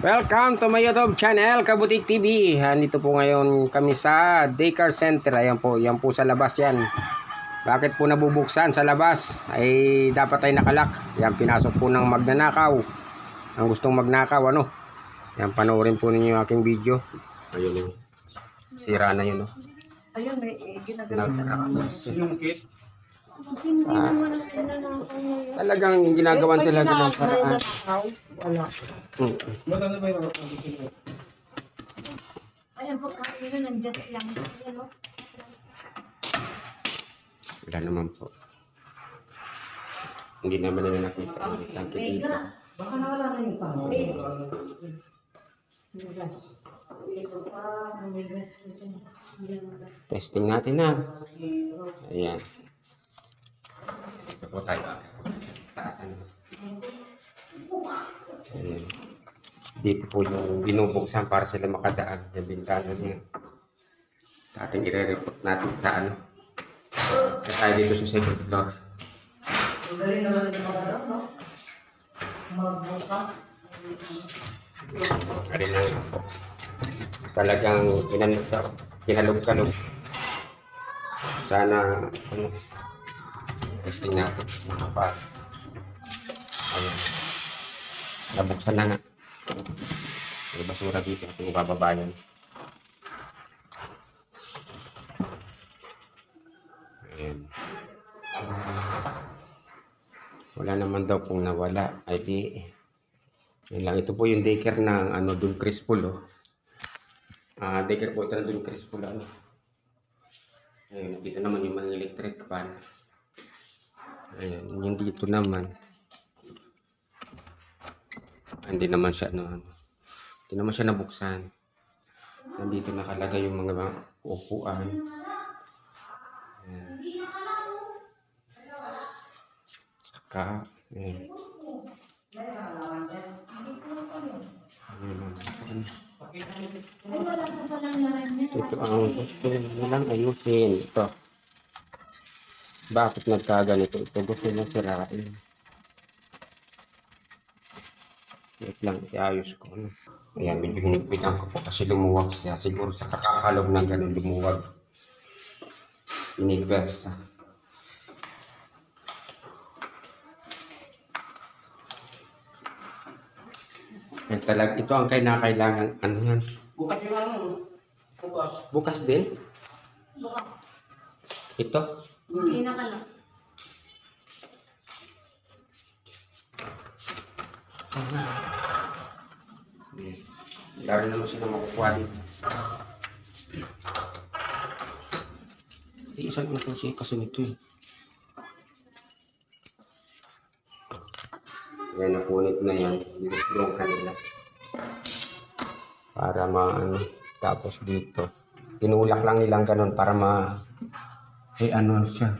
Welcome to my YouTube channel, Kabutik TV. Nandito po ngayon kami sa Daycare Center. Ayan po, yan po sa labas yan. Bakit po nabubuksan sa labas? Ay dapat ay nakalak. Yan, pinasok po ng magnanakaw. Ang gustong magnakaw, ano? Yan, panoorin po ninyo yung aking video. Ayun yung sira na yun, no? Ayun, may eh, Nagkakalas. Yung kit, Hindi naman ang tinanakaw ngayon. Talagang ginagawan talaga ng paraan. Wala. Mm. maganda ba yung Ayan po, kaya yun, nandiyan lang. Wala naman po. Hindi naman nila nakita. May dito. grass. Baka nawala na yung pang. May. Ayan. Testing natin na. Ayan. Po tayo. Taasan. Ayan. Dito po yung binubuksan para sila makadaan. Yung bintana niya. Ating i-report natin sa ano. Sa tayo dito sa second floor. Dali naman ito mga no? Magbuka. Ano lang po. Talagang inan kinalog-kalog. Sana ano testing natin makapa. Ayun. Nabuksan na nga. May basura dito ating bababayan. Ayan. Wala naman daw pong nawala. Ay di, yun lang. Ito po yung daycare ng ano, Dun Crispul. Oh. Ah, daycare po ito ng Dun Crispul. Ano. Ayun, dito naman yung mga electric fan. Ayun, yung dito naman. Hindi naman siya, no, ano. Hindi naman siya nabuksan. Nandito nakalagay yung mga upuan. Ayan. Saka, ayan. Ayan. Ito ang gusto nilang ayusin. Ito. Bakit nagkaganito? Ito gusto nilang sirain. Wait lang, iayos ko. Ano. Ayan, medyo hinigpitan ko po kasi lumuwag siya. Siguro sa kakakalog na ganun lumuwag. Inigversa. Yan talaga, ito ang kailangan, ano yan, Bukas yung ano, bukas. Bukas din? Bukas. Ito? Hindi na ka lang. Laro naman sila makukuha dito. Eh, isang ito siya kasi nito eh. Yan, napunit na yan. Nilisbrong kanila. Para maano. Tapos dito. Tinulak lang nilang ganun para ma... Eh, ano siya.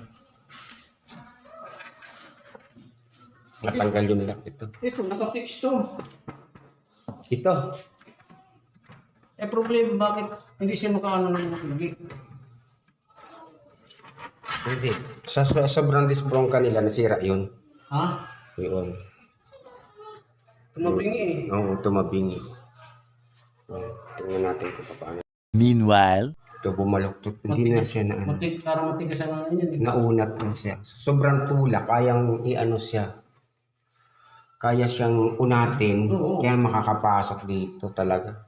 Natanggal yung lock ito. Ito, nakafix to. Ito. Eh, problema, bakit hindi siya makaano ng lagi? Hindi. Sa, sa sobrang disprong kanila, nasira yun. Ha? Yun. Tumabingi eh. Oo, tumabingi. Oh, tingnan natin kung paano. Meanwhile, Ito bumaluktot. Hindi na siya na ano. Matig, para matigas ang ano yun eh. Naunat na siya. Sobrang tula. Kayang i-ano siya. Kaya siyang unatin. Oo. Kaya makakapasok dito talaga.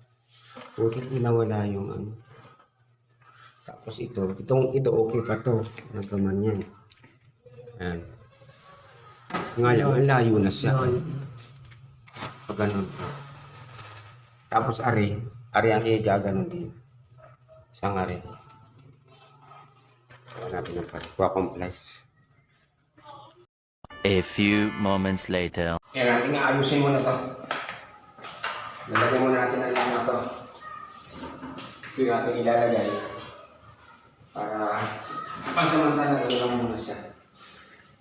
Buti nawala yung ano. Tapos ito. Itong ito okay pa to. Nagaman yan. Ayan. Nga lang, ang layo na siya. Pag ganun. Tapos ari. Ari ang higa, ganun din. Isang ari. Wala natin ang pari. Kuha complies. a few moments later. Kaya natin nga ayusin muna to. Lalagyan muna natin ang lama to. Ito yung ating ilalagay. Para pansamantala na lang muna siya.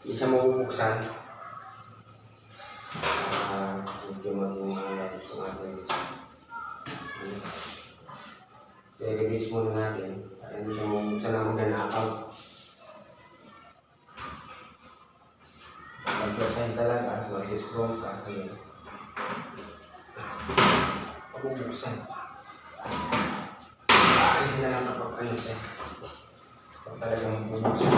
Hindi siya mabubuksan. I-release muna natin para hindi siya mabubuksan na magnanakaw. Pag-percent talaga, mag-discount ka. Ayun. bubuksan. Aalis na lang kapag ano siya. Kapag talagang bubuksan.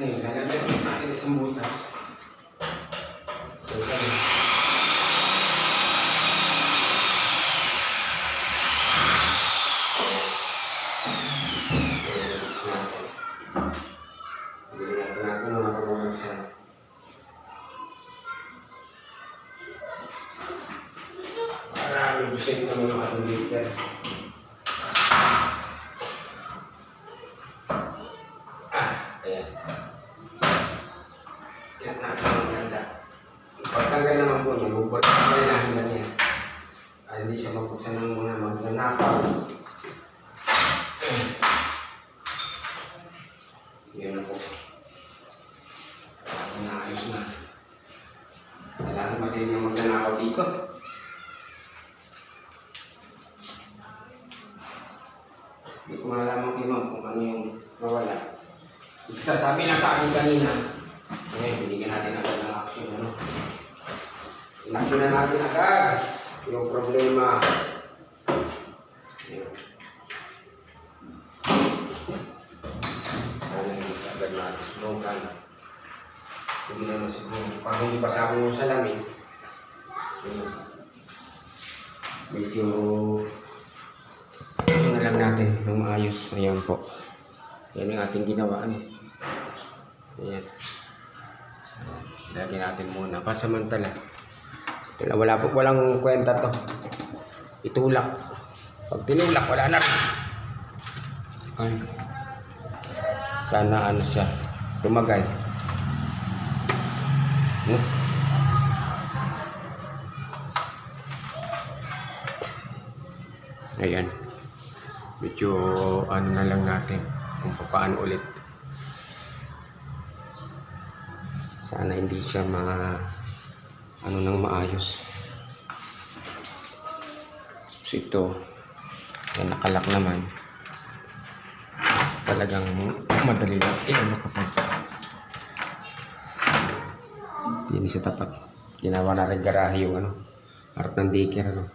Ngayon, lalagyan natin isang butas. So, ganun. Maraming gusto ito ng mga tulitan. Ah, ayan. Yan, napakaganda. Pagtanggal naman po niya, bubuksan na lang na niya. Ah, hindi siya mabuksan ng mga magnanakaw. Yan na po. Ah, Naayos na. Kailangan ba din yung magnanakaw dito? Hindi ko malalaman kay ma'am kung ano yung nawala. Sasabi lang sa akin kanina, ngayon, binigyan natin agad ng action. Ano? Inaction na natin agad yung problema. Ayan. Sana hindi agad natin slogan. Hindi naman siguro, pag hindi pasama yung salamin, yun. medyo ano na lang natin ng maayos. Ayan po. Yan ang ating ginawa. Ano? Ayan. Ayan. Lagyan natin muna. Pasamantala. Wala, po. Walang kwenta to. Itulak. Pag tinulak, wala na. Ay. Sana ano siya. Tumagal. No? Ayan. Medyo ano na lang natin kung paano ulit. Sana hindi siya ma ano nang maayos. So ito, yan nakalak naman. Talagang madali lang. Eh, ano kapag hindi sa tapat. Ginawa na rin garahe yung ano, harap ng daycare ano.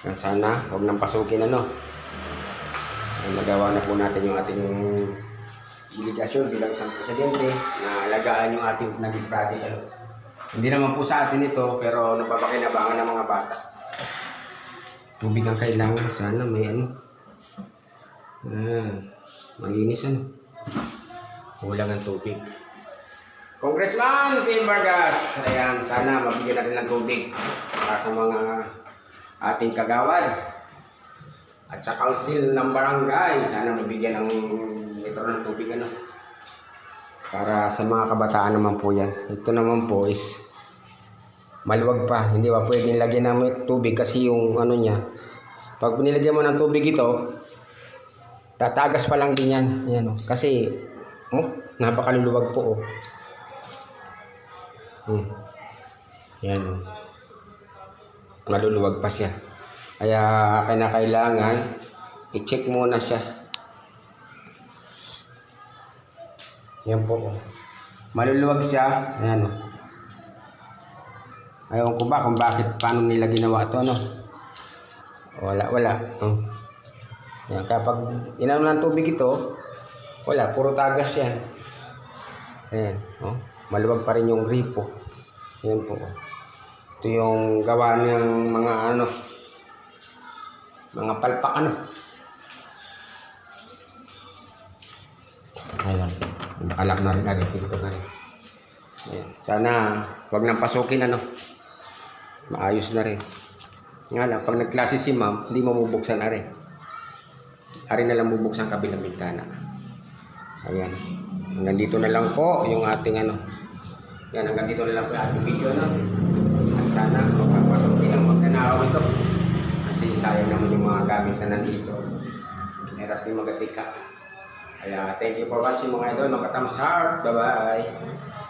Kaya sana, huwag nang pasukin ano. Nagawa na po natin yung ating delegasyon bilang isang presidente na alagaan yung ating naging. Ano. Hindi naman po sa atin ito, pero napapakinabangan ng mga bata. Tubig ang kailangan. Sana may ano. Ah, malinis ano. Kulang ang tubig. Congressman Pim Vargas, ayan, sana mabigyan natin ng tubig para sa mga ating kagawad at sa council ng barangay, sana mabigyan ng litro ng tubig ano. Para sa mga kabataan naman po yan. Ito naman po is maluwag pa. Hindi ba pwedeng lagyan ng tubig kasi yung ano niya. Pag nilagyan mo ng tubig ito, tatagas pa lang din yan. Yan oh. Kasi, oh, napakaluluwag po oh. Hmm. Yan oh. Maluluwag pa siya. Kaya kinakailangan i-check muna siya. Yan po. oh. Maluluwag siya. Ayan o. Ayaw ko ba kung bakit, paano nila ginawa to ano. Wala, wala. Oh. Yan, kapag inano ng tubig ito, wala, puro tagas yan. Ayan, oh. Maluwag pa rin yung gripo. Yan po. oh. Ito yung gawa ng mga ano, mga palpak ano. Nakalak na rin agad. Dito na rin. Ayan. Sana, wag nang pasukin ano. Maayos na rin. Nga lang, pag nagklase si ma'am, hindi mo bubuksan na rin. Ari na lang bubuksan kabilang bintana. Ayan. Hanggang dito na lang po yung ating ano. Yan, hanggang dito na lang po yung ating video no. At sana, magpapasukin ang magnanakaw ito. Kasi sayang naman yung mga gamit na nandito. Hirap din magatika. Kaya thank you for watching mga idol. Mga thumbs up. Bye-bye.